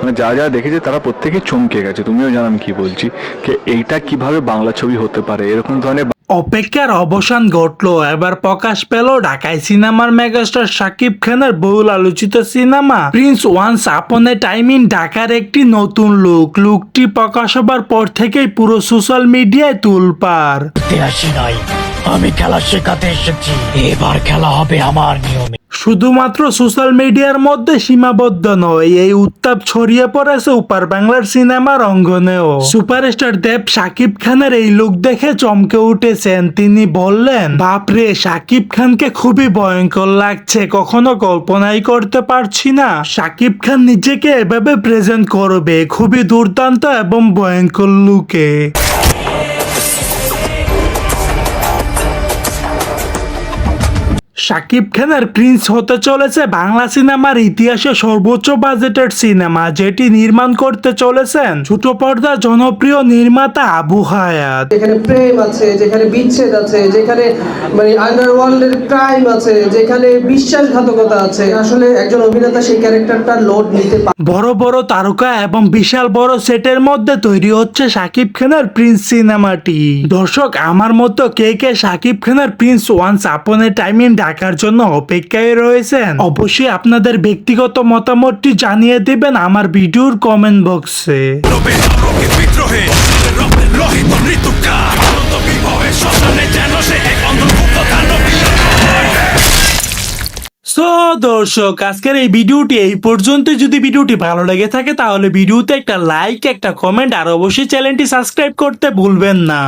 মানে যা যারা দেখেছে তারা প্রত্যেকে চমকে গেছে। তুমিও জানো আমি কি বলছি। যে এইটা কীভাবে বাংলা ছবি হতে পারে? এরকম ধরনের অপেক্ষার অবসান ঘটলো। এবার প্রকাশ পেল ঢাকায় সিনেমার মেগাস্টার শাকিব খানের বহুল আলোচিত cinema. Prince once upon A time in ঢাকার একটি নতুন লুক। লুকটি প্রকাশ হবার পর থেকেই পুরো সোশ্যাল মিডিয়ায় তুলপার আমি খেলা শেখাতে এসেছি। এবার খেলা হবে আমার নিয়মে। শুধুমাত্র সোশ্যাল মিডিয়ার মধ্যে সীমাবদ্ধ নয়, এই উত্তাপ ছড়িয়ে পড়েছে উপার বাংলার সিনেমার অঙ্গনেও। সুপারস্টার দেব শাকিব খানের এই লুক দেখে চমকে উঠেছেন। তিনি বললেন, বাপরে শাকিব খানকে খুবই ভয়ঙ্কর লাগছে, কখনো কল্পনাই করতে পারছি না। শাকিব খান নিজেকে এভাবে প্রেজেন্ট করবে, খুবই দুর্দান্ত এবং ভয়ঙ্কর লুকে শাকিব খানের প্রিন্স হতে চলেছে বাংলা সিনেমার ইতিহাসে সর্বোচ্চ বাজেটের সিনেমা যেটি নির্মাণ করতে চলেছেন ছোট পর্দার জনপ্রিয় নির্মাতা আবু হায়াত। যেখানে প্রেম আছে যেখানে বিচ্ছেদ আছে যেখানে মানে আন্ডারওয়ার্ল্ডের ক্রাইম আছে যেখানে বিশ্বাসঘাতকতা আছে। আসলে একজন অভিনেতা সেই ক্যারেক্টারটা লোড নিতে পারে। বড় বড় তারকা এবং বিশাল বড় সেটের মধ্যে তৈরি হচ্ছে শাকিব খানের প্রিন্স সিনেমাটি। দর্শক আমার মতো কে কে শাকিব খানের Prince once upon A time in ঢাকার জন্য অপেক্ষায় রয়েছেন। অবশ্যই আপনাদের ব্যক্তিগত মতামতটি জানিয়ে দেবেন আমার ভিডিওর কমেন্ট বক্সে সো দর্শক আজকের এই ভিডিওটি এই পর্যন্ত যদি ভিডিওটি ভালো লেগে থাকে তাহলে ভিডিওতে একটা লাইক একটা কমেন্ট আর অবশ্যই চ্যানেলটি সাবস্ক্রাইব করতে ভুলবেন না।